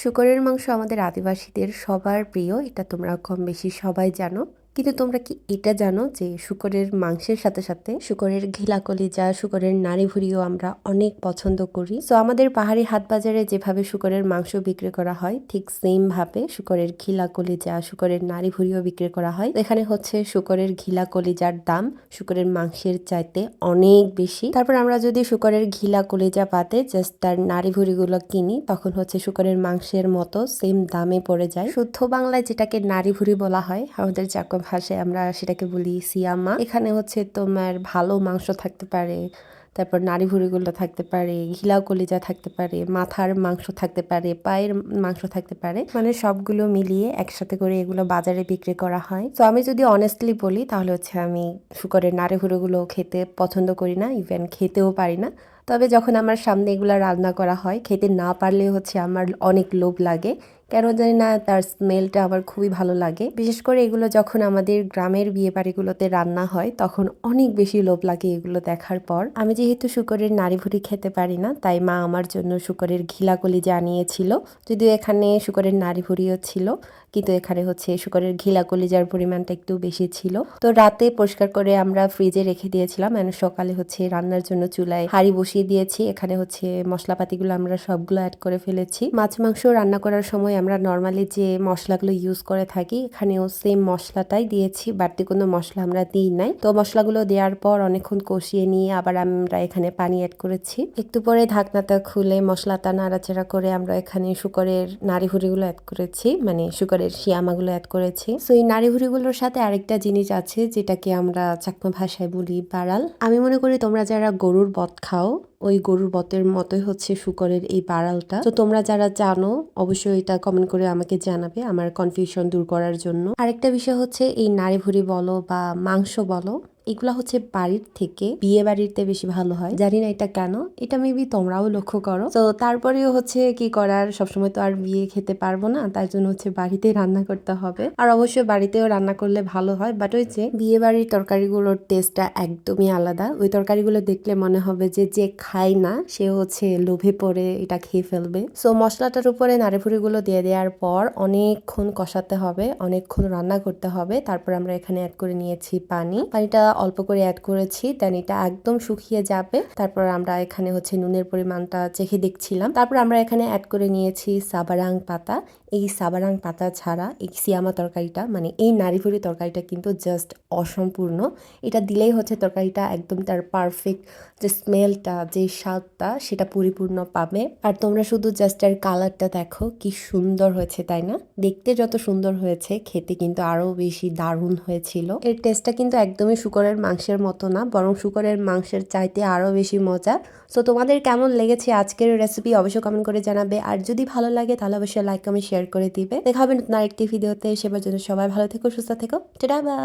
শুকরের মাংস আমাদের আদিবাসীদের সবার প্রিয় এটা তোমরা কম বেশি সবাই জানো। কিন্তু তোমরা কি এটা জানো যে শুকরের মাংসের সাথে সাথে শুকরের ঘিলা কলিজা শুকরের নাড়ি ভুড়িও আমরা অনেক পছন্দ করি। তো আমাদের পাহাড়ি হাট বাজারে যেভাবে শুকরের মাংস বিক্রি করা হয়, ঠিক সেম ভাবে শুকরের ঘিলা কলিজা শুকরের নাড়ি ভুড়িও বিক্রি করা হয়। এখানে হচ্ছে শুকরের ঘিলা কলিজার দাম শুকরের মাংসের চাইতে অনেক বেশি। তারপর আমরা যদি শুকরের ঘিলা কলিজা পাতে জাস্ট তার নাড়ি ভুড়িগুলো কিনি, তখন হচ্ছে শুকরের মাংসের মতো সেম দামে পড়ে যায়। শুদ্ধ বাংলায় যেটাকে নাড়ি ভুড়ি বলা হয়, আমাদের চাকমা ভাষায় আমরা সেটাকে বলি সিয়ামা। এখানে হচ্ছে তোমার ভালো মাংস থাকতে পারে, তারপর নাড়ি ভুড়িগুলো থাকতে পারে ঘিলা কলিজা থাকতে পারে, মাথার মাংস থাকতে পারে, পায়ের মাংস থাকতে পারে। মানে সবগুলো মিলিয়ে একসাথে করে এগুলো বাজারে বিক্রি করা হয়। তো আমি যদি অনেস্টলি বলি, তাহলে হচ্ছে আমি শুকরের নাড়ি ভুড়িগুলো খেতে পছন্দ করি না ইভেন খেতেও পারি না। তবে যখন আমার সামনে এগুলো রান্না করা হয়, খেতে না পারলে হচ্ছে আমার অনেক লোভ লাগে। কেন জানি না তার স্মেলটা আমার খুবই ভালো লাগে। বিশেষ করে এগুলো যখন আমাদের গ্রামের বিয়ে বাড়িগুলোতে রান্না হয়, তখন অনেক বেশি লোভ লাগে এগুলো দেখার পর। আমি যেহেতু শুকরের নাড়ি ভুড়ি খেতে পারি না, তাই মা আমার জন্য শুকরের ঘিলাকলি জানিয়েছিল যদিও এখানে শুকরের নাড়ি ভুড়িও ছিল, কিন্তু এখানে হচ্ছে শুকরের ঘিলা কলিজার পরিমাণটা একটু বেশি ছিল। তো রাতে পরিষ্কার করে আমরা ফ্রিজে রেখে দিয়েছিলাম এন্ড সকালে হচ্ছে রান্নার জন্য চুলায় হাঁড়ি বসিয়ে দিয়েছি। এখানে হচ্ছে মশলাপাতিগুলো আমরা সবগুলো অ্যাড করে ফেলেছি। মাছ মাংস রান্না করার সময় আমরা নর্মালি যে মশলাগুলো ইউজ করে থাকি, এখানেও সেম মশলাটাই দিয়েছি, বাড়তি কোনো মশলা আমরা দিই নাই। তো মশলাগুলো দেওয়ার পর অনেকক্ষণ কষিয়ে নিয়ে আবার আমরা এখানে পানি অ্যাড করেছি। একটু পরে ঢাকনাটা খুলে মশলাটা নাড়াচাড়া করে আমরা এখানে শুকরের নাড়িহুড়িগুলো অ্যাড করেছি মানে শুকরের শিয়ামাগুলো অ্যাড করেছি। তো এই নাড়ি হুড়িগুলোর সাথে আরেকটা জিনিস আছে, যেটাকে আমরা চাকমা ভাষায় বলি বাড়াল। আমি মনে করি তোমরা যারা গরুর বট খাও ওই গরুর বতের মতোই হচ্ছে শুকরের এই বাড়ালটা। তো তোমরা যারা জানো, অবশ্যই এটা কমেন্ট করে আমাকে জানাবে আমার কনফিউশন দূর করার জন্য। আরেকটা বিষয় হচ্ছে এই নাড়ি ভুড়ি বলো বা মাংস বলো এগুলা হচ্ছে বাড়ির থেকে বিয়ে বাড়িতে বেশি ভালো হয়। জানি না এটা কেন, এটা মেবি তোমরাও লক্ষ্য করো। তো তারপরেও হচ্ছে কি করার? সবসময় তো আর বিয়ে খেতে পারব না তার জন্য হচ্ছে বাড়িতে রান্না করতে হবে। আর অবশ্যই বাড়িতেও রান্না করলে ভালো হয় বাট ওই যে বিয়ে বাড়ির তরকারিগুলোর টেস্টটা একদমই আলাদা। ওই তরকারিগুলো দেখলে মনে হবে যে যে খায় না, সে হচ্ছে লোভে পড়ে এটা খেয়ে ফেলবে। সো মশলাটার উপরে নাড়েফুড়িগুলো দিয়ে দেওয়ার পর অনেকক্ষণ কষাতে হবে, অনেকক্ষণ রান্না করতে হবে। তারপর আমরা এখানে অ্যাড করে নিয়েছি পানি। পানিটা অল্প করে অ্যাড করেছি দেন এটা একদম শুকিয়ে যাবে। তারপর আমরা এখানে হচ্ছে নুনের পরিমাণটা চেখে দেখছিলাম। তারপর আমরা এখানে অ্যাড করে নিয়েছি সাবারাং পাতা। এই সাবারাং পাতা ছাড়া এই সিয়ামা তরকারিটা মানে এই নারীভুরি তরকারিটা কিন্তু জাস্ট অসম্পূর্ণ। এটা দিলেই হচ্ছে তরকারিটা একদম তার পারফেক্ট যে স্মেলটা যে স্বাদটা, সেটা পরিপূর্ণ পাবে। আর তোমরা শুধু জাস্ট এর কালারটা দেখো, কি সুন্দর হয়েছে, তাই না? দেখতে যত সুন্দর হয়েছে, খেতে কিন্তু আরও বেশি দারুণ হয়েছিল। এর টেস্টটা কিন্তু একদমই শুকরের মাংসের মতো না, বরং শুকরের মাংসের চাইতে আরও বেশি মজা সো তোমাদের কেমন লেগেছে আজকের রেসিপি অবশ্যই কমেন্ট করে জানাবে। আর যদি ভালো লাগে, তাহলে অবশ্যই লাইক কমেন্ট শেয়ার করে দিবে। দেখা হবে নতুন আরেকটি ভিডিওতে সেবার জন্য সবাই ভালো থেকো, সুস্থ থেকো। টাটা বা